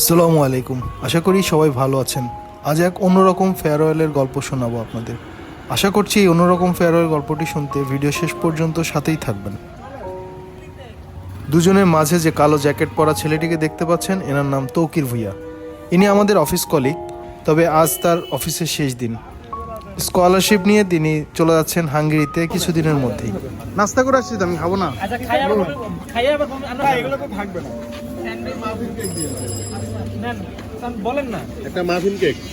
আসসালামু আলাইকুম। আশা করি সবাই ভালো আছেন। আজ এক অন্যরকম ফেয়ারওয়েলের গল্প শোনাবো আপনাদের। আশা করছি এই অন্যরকম ফেয়ারওয়েল গল্পটি শুনতে ভিডিও শেষ পর্যন্ত সাথেই থাকবেন। দুজনের মাঝে যে কালো জ্যাকেট পরা ছেলেটিকে দেখতে পাচ্ছেন, এনার নাম তৌকির ভুইয়া। ইনি আমাদের অফিস কলিগ তবে আজ তার অফিসের শেষ দিন। স্কলারশিপ নিয়ে তিনি চলে যাচ্ছেন হাঙ্গেরিতে কিছুদিনের মধ্যেই। নাস্তা করে আসছি আমি খাব না। আচ্ছা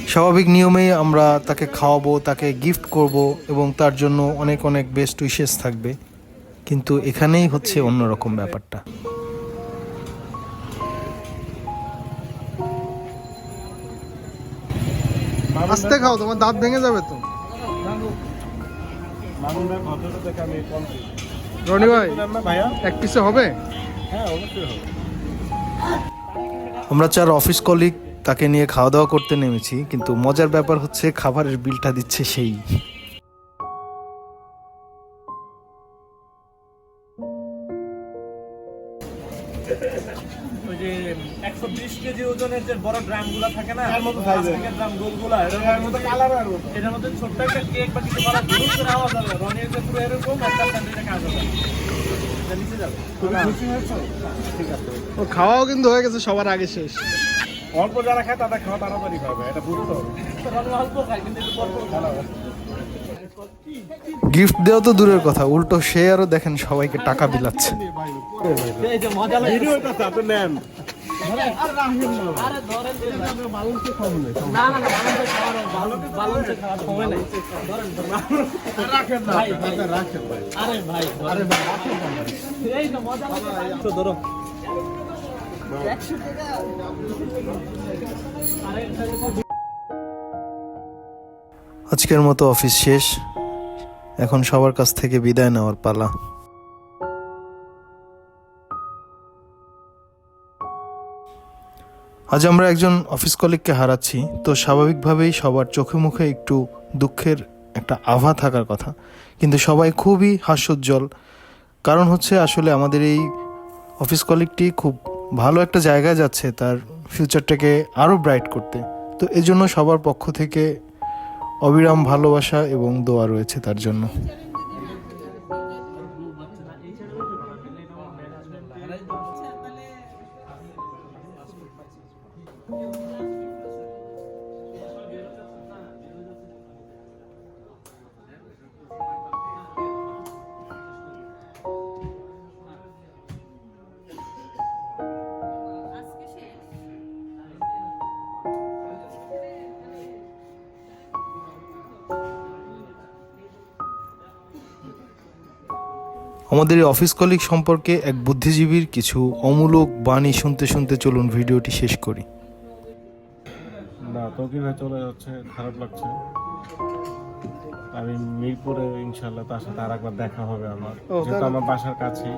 স্বাভাবিক নিয়মেই আমরা তাকে খাওয়াবো তাকে গিফট করব এবং তার জন্য অনেক অনেক বেস্ট উইশেস থাকবে। কিন্তু এখানেই হচ্ছে অন্যরকম ব্যাপারটা। আস্তে খাও তোমার দাঁত ভেঙে যাবে তো। মামুন ভদ্রতা দেখে আমি কম রনি ভাই ভাইয়া? এক পিসে হবে? হ্যাঁ অবশ্যই হবে। আমরা চার অফিস কলিগ তাকে নিয়ে খাওয়া দাওয়া করতে নেমেছি কিন্তু মজার ব্যাপার হচ্ছে খাবারের বিলটা দিচ্ছে সেই। ওই যে একশো বিশ কেজি ওজনের যে বড় ড্রামগুলা থাকে না এর মতো size ড্রাম গোল এর মধ্যে কালার আর এটার মধ্যে ছোট্ট একটা কেক বা কিছু করা ধুম করে আওয়াজ হবে রনির যে পুরো এরকম একটা স্যান্ডউইচে কাজ হবে। নিচে যাবে। খুশি হয়েছো ঠিক আছে। ও খাওয়াও কিন্তু হয়ে গেছে সবার আগে শেষ। অল্প যারা খায় তাদের খাওয়া তাড়াতাড়ি পাবে এটা বুঝতে হবে অল্প কিন্তু। গিফট দেওয়া তো দূরের কথা উল্টো সে আরও দেখেন সবাইকে টাকা বিলাচ্ছে। আরে ভাই আরে ভাই আজকের মতো অফিস শেষ। এখন সবার কাছ থেকে বিদায় নেওয়ার পালা। আজ আমরা একজন অফিস কলিগকে হারাচ্ছি, তো স্বাভাবিকভাবেই সবার চোখে মুখে একটু দুঃখের একটা আভা থাকার কথা। কিন্তু সবাই খুবই হাস্যোজ্জ্বল। কারণ হচ্ছে আসলে আমাদের এই অফিস কলিগটি খুব ভালো একটা জায়গায় যাচ্ছে তার ফিউচারটাকে আরও ব্রাইট করতে। তো এজন্য সবার পক্ষ থেকে অবিরাম ভালোবাসা এবং দোয়া রয়েছে তার জন্য। আমাদের এই অফিস কলিগ সম্পর্কে এক বুদ্ধিজীবীর কিছু অমূলক বাণী শুনতে শুনতে চলুন ভিডিওটি শেষ করি। না তকির ভাই চলে যাচ্ছে খারাপ লাগছে। আমি মিরপুরে ইনশাল্লাহ তার সাথে আর একবার দেখা হবে আমার। যেহেতু আমার বাসার কাছেই।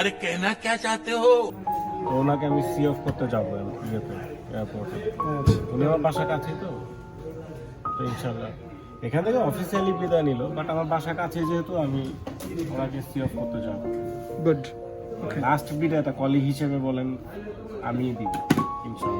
আরে কেনা কে চাতে হো? ওনাকে আমি সি অফ করতে যাব এয়ারপোর্টে আচ্ছা। উনি আমার বাসার কাছেই তো। ইনশাল্লাহ এখান থেকে অফিসিয়ালি বিদায় নিল বাট আমার বাসা কাছে যেহেতু আমি ওনাকে সি অফ করতে যাব। গুড লাস্ট বিদায়টা কলিগ হিসেবে বলেন আমি দিব ইনশাল্লাহ